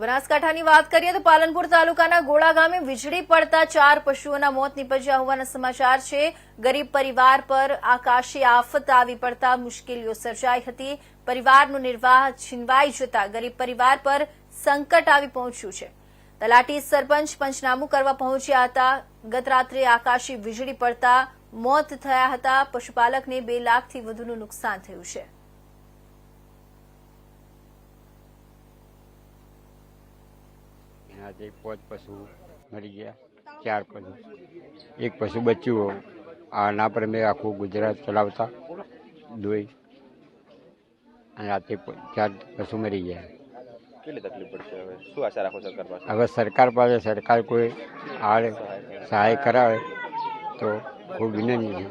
બનાસકાંઠાની વાત કરીએ તો પાલનપુર તાલુકાના ગોળા ગામે વીજળી પડતા ચાર પશુઓના મોત નીપજ્યા હોવાના સમાચાર છે. ગરીબ પરિવાર પર આકાશી આફત આવી પડતા મુશ્કેલીઓ સર્જાઈ હતી. પરિવારનો નિર્વાહ છીનવાઈ જતા ગરીબ પરિવાર પર સંકટ આવી પહોંચ્યું છે. તલાટી સરપંચ પંચનામું કરવા પહોંચ્યા હતા. ગત રાત્રે આકાશી વીજળી પડતા મોત થયા હતા. પશુપાલકને બે લાખથી વધુનું નુકસાન થયું છે. એનાથી પાંચ પશુ મરી ગયા ચાર પશુ. એક પશુ બચ્યું આના પર મેં આખું ગુજરાત ચલાવતા દોઈ અને રાતે ચાર પશુ મરી ગયા. કેટલી તકલીફ પડશે હવે? શું આશા રાખો સરકાર પાસે? હવે સરકાર પાસે સરકાર કોઈ આડ સહાય કરાવે તો ખૂબ વિનંતી છે.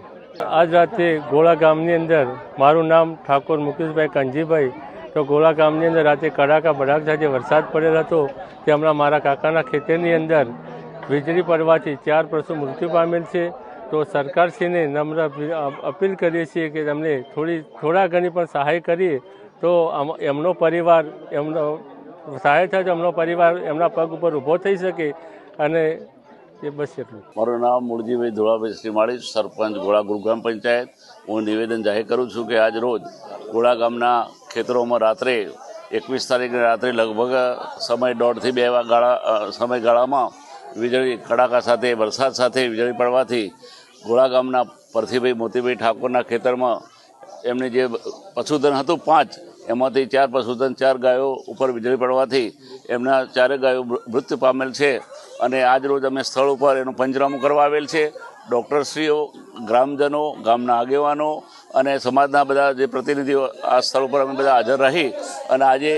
આજ રાતે ગોળા ગામની અંદર મારું નામ ઠાકોર મુકેશભાઈ કાંજીભાઈ તો ગોળા ગામની અંદર રાતે કડાકા બડાકા જે વરસાદ પડેલ હતો તે હમણાં મારા કાકાના ખેતરની અંદર વીજળી પડવાથી ચાર પશુ મૃત્યુ પામેલ છે. તો સરકારશ્રીને નમ્ર અપીલ કરીએ છીએ કે તમને થોડી થોડા ઘણી પણ સહાય કરીએ. તો એમનો પરિવાર, એમનો સહાય થાય તો એમનો પરિવાર એમના પગ ઉપર ઊભો થઈ શકે અને એ બસ એટલું. મારું નામ મૂળજીભાઈ ધોળાભાઈ શ્રીમાળી, સરપંચ ગોળા ગ્રામ પંચાયત. હું નિવેદન જાહેર કરું છું કે આજ રોજ ગોળા ગામના ખેતરોમાં રાત્રે એકવીસ તારીખે રાત્રે લગભગ સમય દોઢથી બે ગાળા સમયગાળામાં વીજળી, કડાકા સાથે, વરસાદ સાથે વીજળી પડવાથી ગોળા ગામના પરથીભાઈ મોતીભાઈ ઠાકોરના ખેતરમાં એમને જે પશુધન હતું પાંચ, એમાંથી ચાર પશુધન, ચાર ગાયો ઉપર વીજળી પડવાથી એમના ચારે ગાયો મૃત્યુ પામેલ છે. અને આજ રોજ અમે સ્થળ ઉપર એનું પંચનામું કરવા આવેલ છે. ડૉક્ટરશ્રીઓ, ગ્રામજનો, ગામના આગેવાનો અને સમાજના બધા જે પ્રતિનિધિઓ આ સ્થળ ઉપર અમે બધા હાજર રહી અને આજે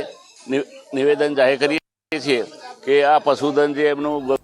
નિવેદન જાહેર કરીએ છીએ કે આ પશુધન જે એમનું